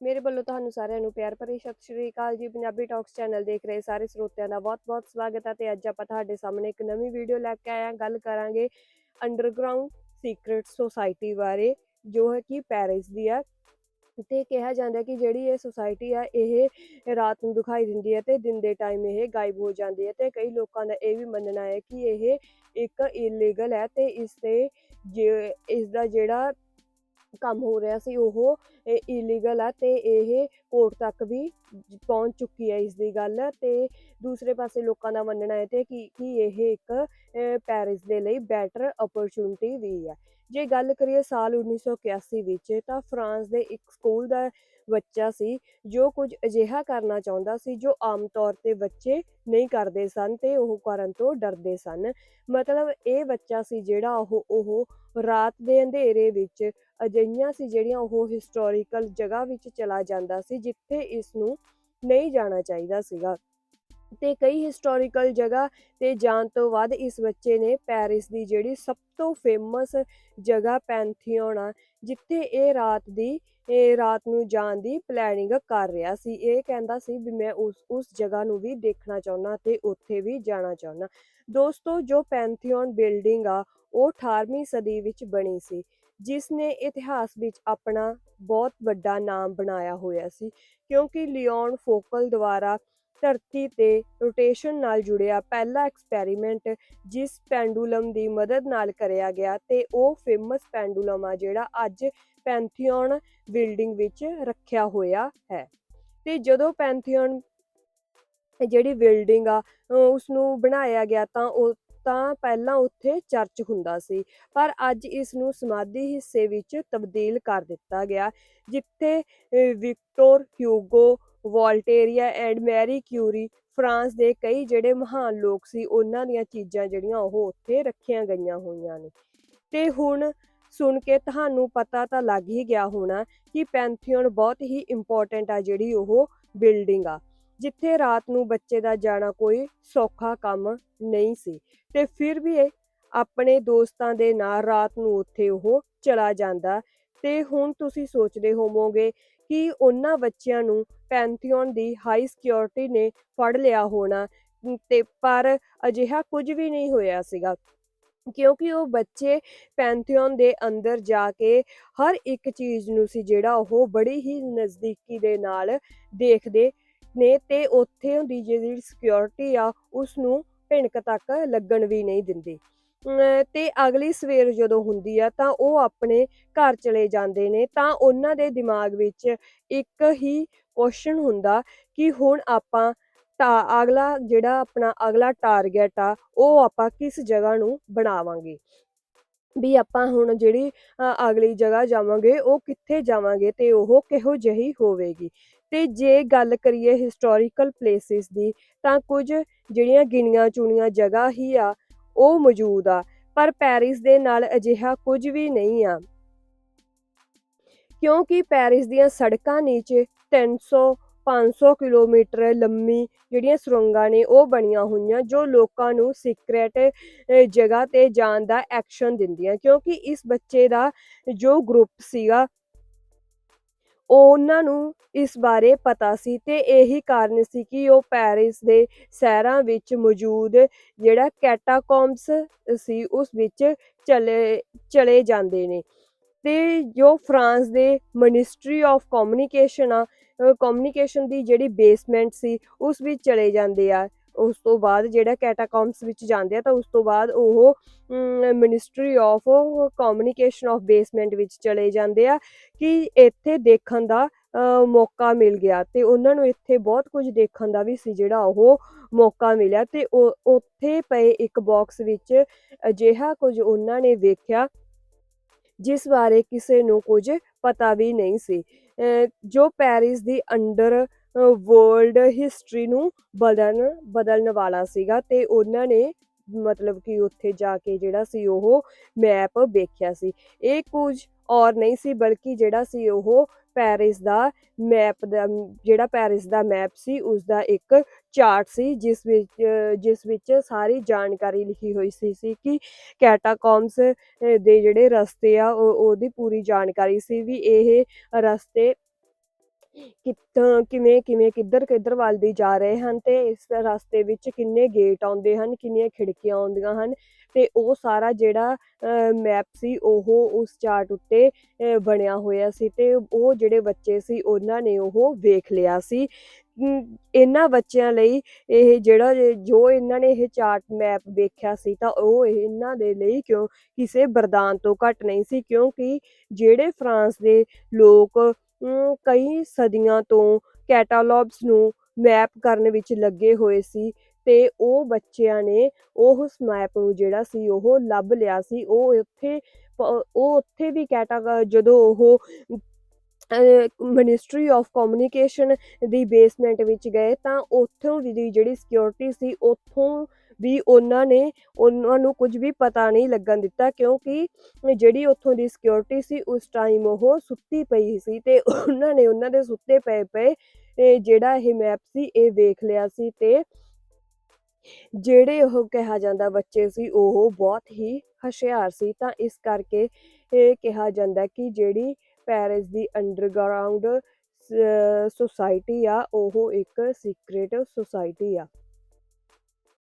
ਮੇਰੇ ਵੱਲੋਂ ਤੁਹਾਨੂੰ ਸਾਰਿਆਂ ਨੂੰ ਪਿਆਰ ਭਰੀ ਸਤਿ ਸ਼੍ਰੀ ਅਕਾਲ ਜੀ। ਪੰਜਾਬੀ ਟਾਕਸ ਚੈਨਲ ਦੇਖ ਰਹੇ ਸਾਰੇ ਸਰੋਤਿਆਂ ਦਾ ਬਹੁਤ-ਬਹੁਤ ਸਵਾਗਤ ਹੈ ਤੇ ਅੱਜ ਆਪਾਂ ਤੁਹਾਡੇ ਸਾਹਮਣੇ ਇੱਕ ਨਵੀਂ ਵੀਡੀਓ ਲੈ ਕੇ ਆਏ ਹਾਂ। ਗੱਲ ਕਰਾਂਗੇ ਅੰਡਰਗਰਾਉਂਡ ਸੀਕ੍ਰੀਟ ਸੋਸਾਇਟੀ ਬਾਰੇ, ਜੋ ਹੈ ਕਿ ਪੈਰਿਸ ਦੀ ਹੈ ਤੇ ਕਿਹਾ ਜਾਂਦਾ ਕਿ ਜਿਹੜੀ ਇਹ ਸੁਸਾਇਟੀ ਆ, ਇਹ ਰਾਤ ਨੂੰ ਦਿਖਾਈ ਦਿੰਦੀ ਹੈ ਤੇ ਦਿਨ ਦੇ ਟਾਈਮ ਇਹ ਗਾਇਬ ਹੋ ਜਾਂਦੀ ਹੈ ਤੇ ਕਈ ਲੋਕਾਂ ਦਾ ਇਹ ਵੀ ਮੰਨਣਾ ਹੈ ਕਿ ਇਹ ਇੱਕ ਇਲੀਗਲ ਹੈ ਤੇ ਇਸ ਤੇ ਜੇ, ਇਸ ਦਾ ਜਿਹੜਾ ਕੰਮ ਹੋ ਰਿਹਾ ਸੀ, ਉਹ ਇਲੀਗਲ ਆ ਤੇ ਇਹ ਕੋਰਟ ਤੱਕ ਵੀ ਪਹੁੰਚ ਚੁੱਕੀ ਹੈ ਇਸ ਦੀ ਗੱਲ ਤੇ ਦੂਸਰੇ ਪਾਸੇ ਲੋਕਾਂ ਦਾ ਮੰਨਣਾ ਹੈ ਤੇ ਕਿ ਕਿ ਇਹ ਇੱਕ ਪੈਰਿਸ ਦੇ ਲਈ ਬੈਟਰ ਓਪਰਚੁਨਿਟੀ ਵੀ ਹੈ ਜੇ ਗੱਲ ਕਰੀਏ ਸਾਲ 1981 ਵਿੱਚ ਤਾਂ ਫਰਾਂਸ ਦੇ ਇੱਕ ਸਕੂਲ ਦਾ ਬੱਚਾ ਸੀ, ਜੋ ਕੁਝ ਅਜਿਹਾ ਕਰਨਾ ਚਾਹੁੰਦਾ ਸੀ ਜੋ ਆਮ ਤੌਰ ਤੇ ਬੱਚੇ ਨਹੀਂ ਕਰਦੇ ਸਨ ਤੇ ਉਹ ਕਰਨ ਤੋਂ ਡਰਦੇ ਸਨ। ਮਤਲਬ ਇਹ ਬੱਚਾ ਸੀ ਜਿਹੜਾ ਉਹ ਉਹ ਰਾਤ ਦੇ ਅੰਧੇਰੇ ਵਿੱਚ ਅਜਿਹੀਆਂ ਸੀ ਜਿਹੜੀਆਂ ਉਹ ਹਿਸਟੋਰੀਕਲ ਜਗ੍ਹਾ ਵਿੱਚ ਚਲਾ ਜਾਂਦਾ ਸੀ, ਜਿੱਥੇ ਇਸ ਨੂੰ ਨਹੀਂ ਜਾਣਾ ਚਾਹੀਦਾ ਸੀਗਾ। ਤੇ ਕਈ ਹਿਸਟੋਰੀਕਲ ਜਗ੍ਹਾ ਤੇ ਜਾਣ ਤੋਂ ਬਾਅਦ ਇਸ ਬੱਚੇ ਨੇ ਪੈਰਿਸ ਦੀ ਜਿਹੜੀ ਸਭ ਤੋਂ ਫੇਮਸ ਜਗ੍ਹਾ ਪੈਂਥੀਓਨ ਆ ਜਿੱਥੇ ਇਹ ਰਾਤ ਦੀ, ਇਹ ਰਾਤ ਨੂੰ ਜਾਣ ਦੀ ਪਲੈਨਿੰਗ ਕਰ ਰਿਹਾ ਸੀ। ਇਹ ਕਹਿੰਦਾ ਸੀ ਵੀ ਮੈਂ ਉਸ ਉਸ ਜਗ੍ਹਾ ਨੂੰ ਵੀ ਦੇਖਣਾ ਚਾਹੁੰਦਾ ਤੇ ਉੱਥੇ ਵੀ ਜਾਣਾ ਚਾਹੁੰਦਾ। ਦੋਸਤੋ, ਜੋ ਪੈਂਥੀਓਨ ਬਿਲਡਿੰਗ ਆ, ਉਹ 18ਵੀਂ ਸਦੀ ਵਿੱਚ ਬਣੀ ਸੀ, ਜਿਸ ਨੇ ਇਤਿਹਾਸ ਵਿੱਚ ਆਪਣਾ ਬਹੁਤ ਵੱਡਾ ਨਾਮ ਬਣਾਇਆ ਹੋਇਆ ਸੀ, ਕਿਉਂਕਿ ਲਿਓਨ ਫੋਕਲ ਦੁਆਰਾ ਧਰਤੀ ਤੇ ਰੋਟੇਸ਼ਨ ਨਾਲ ਜੁੜਿਆ ਪਹਿਲਾ ਐਕਸਪੈਰੀਮੈਂਟ ਜਿਸ ਪੈਂਡੂਲਮ ਦੀ ਮਦਦ ਨਾਲ ਕਰਿਆ ਗਿਆ ਤੇ ਉਹ ਫੇਮਸ ਪੈਂਡੂਲਮ ਆ ਜਿਹੜਾ ਅੱਜ ਪੈਂਥੀਓਨ ਬਿਲਡਿੰਗ ਵਿੱਚ ਰੱਖਿਆ ਹੋਇਆ ਹੈ। ਤੇ ਜਦੋਂ ਪੈਂਥੀਓਨ ਜਿਹੜੀ ਬਿਲਡਿੰਗ ਆ ਉਸ ਨੂੰ ਬਣਾਇਆ ਗਿਆ ਤਾਂ ਉਹ ਤਾਂ ਪਹਿਲਾਂ ਉੱਥੇ ਚਰਚ ਹੁੰਦਾ ਸੀ, ਪਰ ਅੱਜ ਇਸ ਨੂੰ ਸਮਾਧੀ ਹਿੱਸੇ ਵਿੱਚ ਤਬਦੀਲ ਕਰ ਦਿੱਤਾ ਗਿਆ, ਜਿੱਥੇ Victor Hugo Voltaire and Marie Curie France ਦੇ ਕਈ ਜਿਹੜੇ ਮਹਾਨ ਲੋਕ ਸੀ, ਉਹਨਾਂ ਦੀਆਂ ਚੀਜ਼ਾਂ ਜਿਹੜੀਆਂ ਉਹ ਉੱਥੇ ਰੱਖੀਆਂ ਗਈਆਂ ਹੋਈਆਂ ਨੇ। ਤੇ ਹੁਣ ਸੁਣ ਕੇ ਤੁਹਾਨੂੰ ਪਤਾ ਤਾਂ ਲੱਗ ਹੀ ਗਿਆ ਹੋਣਾ ਕਿ ਪੈਂਥੀਓਨ ਬਹੁਤ ਹੀ ਇੰਪੋਰਟੈਂਟ ਆ ਜਿਹੜੀ ਉਹ ਬਿਲਡਿੰਗ ਆ, ਜਿੱਥੇ ਰਾਤ ਨੂੰ ਬੱਚੇ ਦਾ ਜਾਣਾ ਕੋਈ ਸੌਖਾ ਕੰਮ ਨਹੀਂ ਸੀ। ਤੇ ਫਿਰ ਵੀ ਇਹ ਆਪਣੇ ਦੋਸਤਾਂ ਦੇ ਨਾਲ ਰਾਤ ਨੂੰ ਉੱਥੇ ਉਹ ਚਲਾ ਜਾਂਦਾ। ਤੇ ਹੁਣ ਤੁਸੀਂ ਸੋਚਦੇ ਹੋਵੋਗੇ ਕਿ ਉਹਨਾਂ ਬੱਚਿਆਂ ਨੂੰ ਪੈਂਥੀਓਨ ਦੀ ਹਾਈ ਸਿਕਿਉਰਿਟੀ ਨੇ ਫੜ ਲਿਆ ਹੋਣਾ ਤੇ ਪਰ ਅਜਿਹਾ ਕੁਝ ਵੀ ਨਹੀਂ ਹੋਇਆ ਸੀਗਾ। ਕਿਉਂਕਿ ਉਹ ਬੱਚੇ ਪੈਂਥੀਓਨ ਦੇ ਅੰਦਰ ਜਾ ਕੇ ਹਰ ਇੱਕ ਚੀਜ਼ ਨੂੰ ਸੀ, ਜਿਹੜਾ ਉਹ ਬੜੀ ਹੀ ਨਜ਼ਦੀਕੀ ਦੇ ਨਾਲ ਦੇਖਦੇ ਨੇ ਤੇ ਉੱਥੇ ਦੀ ਜਿਹੜੀ ਸਿਕਿਉਰਿਟੀ ਆ ਉਸ ਨੂੰ ਭਿਣਕ ਤੱਕ ਲੱਗਣ ਵੀ ਨਹੀਂ ਦਿੰਦੀ। ਤੇ ਅਗਲੀ ਸਵੇਰ ਜਦੋਂ ਹੁੰਦੀ ਆ ਤਾਂ ਉਹ ਆਪਣੇ ਘਰ ਚਲੇ ਜਾਂਦੇ ਨੇ, ਤਾਂ ਉਹਨਾਂ ਦੇ ਦਿਮਾਗ ਵਿੱਚ ਇੱਕ ਹੀ ਕੁਐਸਚਨ ਹੁੰਦਾ ਕਿ ਹੁਣ ਆਪਾਂ ਤਾਂ, ਅਗਲਾ ਜਿਹੜਾ ਆਪਣਾ ਅਗਲਾ ਟਾਰਗੇਟ ਆ, ਉਹ ਆਪਾਂ ਕਿਸ ਜਗ੍ਹਾ ਨੂੰ ਬਣਾਵਾਂਗੇ? ਵੀ ਆਪਾਂ ਹੁਣ ਜਿਹੜੀ ਅਗਲੀ ਜਗ੍ਹਾ ਜਾਵਾਂਗੇ, ਉਹ ਕਿੱਥੇ ਜਾਵਾਂਗੇ ਤੇ ਉਹ ਕਿਹੋ ਜਿਹੀ ਹੋਵੇਗੀ? ਤੇ ਜੇ ਗੱਲ ਕਰੀਏ ਹਿਸਟੋਰੀਕਲ ਪਲੇਸਿਸ ਦੀ, ਤਾਂ ਕੁਝ ਜਿਹੜੀਆਂ ਗਿਣੀਆਂ ਚੁਣੀਆਂ ਜਗ੍ਹਾ ਹੀ ਆ ਉਹ ਮੌਜੂਦ ਆ, ਪਰ ਪੈਰਿਸ ਦੇ ਨਾਲ ਅਜਿਹਾ ਕੁਝ ਵੀ ਨਹੀਂ ਆ। ਕਿਉਂਕਿ ਪੈਰਿਸ ਦੀਆਂ ਸੜਕਾਂ ਨੀਚੇ 300 500 ਕਿਲੋਮੀਟਰ ਲੰਮੀ ਜਿਹੜੀਆਂ ਸੁਰੰਗਾਂ ਨੇ, ਉਹ ਬਣੀਆਂ ਹੋਈਆਂ, ਜੋ ਲੋਕਾਂ ਨੂੰ ਸੀਕ੍ਰੇਟ ਜਗ੍ਹਾ ਤੇ ਜਾਣ ਦਾ ਐਕਸ਼ਨ ਦਿੰਦੀਆਂ। ਕਿਉਂਕਿ ਇਸ ਬੱਚੇ ਦਾ ਜੋ ਗਰੁੱਪ ਸੀਗਾ ਉਹਨਾਂ ਨੂੰ ਇਸ ਬਾਰੇ ਪਤਾ ਸੀ ਤੇ ਇਹੀ ਕਾਰਨ ਸੀ ਕਿ ਉਹ ਪੈਰਿਸ ਦੇ ਸ਼ਹਿਰਾਂ ਵਿੱਚ ਮੌਜੂਦ ਜਿਹੜਾ ਕੈਟਾਕੋਮਸ ਸੀ, ਉਸ ਵਿੱਚ ਚਲੇ ਚਲੇ ਜਾਂਦੇ ਨੇ। ਤੇ ਜੋ ਫਰਾਂਸ ਦੇ ਮਿਨਿਸਟਰੀ ਆਫ ਕਮਿਊਨੀਕੇਸ਼ਨ ਆ ਕਮਿਊਨੀਕੇਸ਼ਨ ਦੀ ਜਿਹੜੀ ਬੇਸਮੈਂਟ ਸੀ, ਉਸ ਵਿੱਚ ਚਲੇ ਜਾਂਦੇ ਆ। ਉਸ ਤੋਂ ਬਾਅਦ ਜਿਹੜਾ ਕੈਟਾਕੋਮਸ ਵਿੱਚ ਜਾਂਦੇ ਆ ਤਾਂ ਉਸ ਤੋਂ ਬਾਅਦ ਉਹ ministry of communication of basement ਵਿੱਚ ਚਲੇ ਜਾਂਦੇ ਆ ਕਿ ਇੱਥੇ ਦੇਖਣ ਦਾ ਅ, ਮੌਕਾ ਮਿਲ ਗਿਆ ਤੇ ਉਹਨਾਂ ਨੂੰ ਇੱਥੇ ਬਹੁਤ ਕੁਝ ਦੇਖਣ ਦਾ ਵੀ ਸੀ ਜਿਹੜਾ ਉਹ ਮੌਕਾ ਮਿਲਿਆ ਤੇ ਉਹ ਉੱਥੇ ਪਏ ਇੱਕ ਬਾਕਸ ਵਿੱਚ ਅਜਿਹਾ ਕੁਝ ਉਹਨਾਂ ਨੇ ਵੇਖਿਆ ਜਿਸ ਬਾਰੇ ਕਿਸੇ ਨੂੰ ਕੁਝ ਪਤਾ ਵੀ ਨਹੀਂ ਸੀ। ਅਹ ਜੋ ਪੈਰਿਸ ਦੀ ਅੰਡਰ ਵਰਲਡ ਹਿਸਟਰੀ ਨੂੰ ਬਦਲਣ ਬਦਲਣ ਵਾਲਾ ਸੀਗਾ ਤੇ ਉਹਨਾਂ ਨੇ ਮਤਲਬ ਕਿ ਉੱਥੇ ਜਾ ਕੇ ਜਿਹੜਾ ਸੀ ਉਹ ਮੈਪ ਵੇਖਿਆ ਸੀ। ਇਹ ਕੁਝ ਔਰ ਨਹੀਂ ਸੀ, ਬਲਕਿ ਜਿਹੜਾ ਸੀ ਉਹ ਪੈਰਿਸ ਦਾ ਮੈਪ ਦਾ, ਜਿਹੜਾ ਪੈਰਿਸ ਦਾ ਮੈਪ ਸੀ ਉਸ ਦਾ ਇੱਕ ਚਾਰਟ ਸੀ, ਜਿਸ ਵਿੱਚ ਜਿਸ ਵਿੱਚ ਸਾਰੀ ਜਾਣਕਾਰੀ ਲਿਖੀ ਹੋਈ ਸੀ ਸੀ ਕਿ ਕੈਟਾਕੋਮਸ ਦੇ ਜਿਹੜੇ ਰਸਤੇ ਆ, ਉਹ, ਉਹਦੀ ਪੂਰੀ ਜਾਣਕਾਰੀ ਸੀ ਵੀ ਇਹ ਰਸਤੇ ਕਿੱਦਾਂ, ਕਿਵੇਂ ਕਿਵੇਂ, ਕਿੱਧਰ ਕਿੱਧਰ ਵੱਲ ਦੀ ਜਾ ਰਹੇ ਹਨ ਤੇ ਇਸ ਰਸਤੇ ਵਿੱਚ ਕਿੰਨੇ ਗੇਟ ਆਉਂਦੇ ਹਨ, ਕਿੰਨੀਆਂ ਖਿੜਕੀਆਂ ਆਉਂਦੀਆਂ ਹਨ ਤੇ ਉਹ ਸਾਰਾ ਜਿਹੜਾ ਮੈਪ ਸੀ ਉਹ ਉਸ ਚਾਰਟ ਉੱਤੇ ਬਣਿਆ ਹੋਇਆ ਸੀ ਤੇ ਉਹ ਜਿਹੜੇ ਬੱਚੇ ਸੀ ਉਹਨਾਂ ਨੇ ਉਹ ਵੇਖ ਲਿਆ ਸੀ। ਇਹਨਾਂ ਬੱਚਿਆਂ ਲਈ ਇਹ ਜਿਹੜਾ ਜੋ ਇਹਨਾਂ ਨੇ ਇਹ ਚਾਰਟ ਮੈਪ ਵੇਖਿਆ ਸੀ ਤਾਂ ਉਹ ਇਹਨਾਂ ਦੇ ਲਈ ਕਿਉਂ, ਕਿਸੇ ਬਰਦਾਨ ਤੋਂ ਘੱਟ ਨਹੀਂ ਸੀ ਕਿਉਂਕਿ ਜਿਹੜੇ ਫਰਾਂਸ ਦੇ ਲੋਕ ਕਈ ਸਦੀਆਂ ਤੋਂ ਕੈਟਾਲੌਗਸ ਨੂੰ ਮੈਪ ਕਰਨ ਵਿੱਚ ਲੱਗੇ ਹੋਏ ਸੀ ਤੇ ਉਹ ਬੱਚਿਆਂ ਨੇ ਉਹ ਮੈਪ ਨੂੰ ਜਿਹੜਾ ਸੀ ਉਹ ਲੱਭ ਲਿਆ ਸੀ। ਉਹ ਉੱਥੇ ਉਹ ਉੱਥੇ ਵੀ ਕੈਟਾ ਜਦੋਂ ਉਹ ਮਿਨਿਸਟਰੀ ਆਫ ਕਮਿਊਨੀਕੇਸ਼ਨ ਦੀ ਬੇਸਮੈਂਟ ਵਿੱਚ ਗਏ ਤਾਂ ਉੱਥੋਂ ਦੀ ਜਿਹੜੀ ਸਿਕਿਉਰਿਟੀ ਸੀ, ਉੱਥੋਂ ਵੀ ਉਹਨਾਂ ਨੇ ਉਹਨਾਂ ਨੂੰ ਕੁਝ ਵੀ ਪਤਾ ਨਹੀਂ ਲੱਗਣ ਦਿੱਤਾ ਕਿਉਂਕਿ ਜਿਹੜੀ ਉੱਥੋਂ ਦੀ ਸਿਕਿਉਰਿਟੀ ਸੀ ਉਸ ਟਾਈਮ ਉਹ ਸੁੱਤੀ ਪਈ ਸੀ ਤੇ ਉਹਨਾਂ ਨੇ ਉਹਨਾਂ ਦੇ ਸੁੱਤੇ ਪਏ ਪਏ ਜਿਹੜਾ ਇਹ ਮੈਪ ਸੀ ਇਹ ਵੇਖ ਲਿਆ ਸੀ ਤੇ ਜਿਹੜੇ ਉਹ ਕਿਹਾ ਜਾਂਦਾ ਬੱਚੇ ਸੀ ਉਹ ਬਹੁਤ ਹੀ ਹੁਸ਼ਿਆਰ ਸੀ ਤਾਂ ਇਸ ਕਰਕੇ ਇਹ ਕਿਹਾ ਜਾਂਦਾ ਕਿ ਜਿਹੜੀ ਪੈਰਿਸ ਦੀ ਅੰਡਰਗਰਾਉਂਡ ਸੁਸਾਇਟੀ ਆ, ਉਹ ਇੱਕ ਸੀਕ੍ਰੀਟ ਸੁਸਾਇਟੀ ਆ।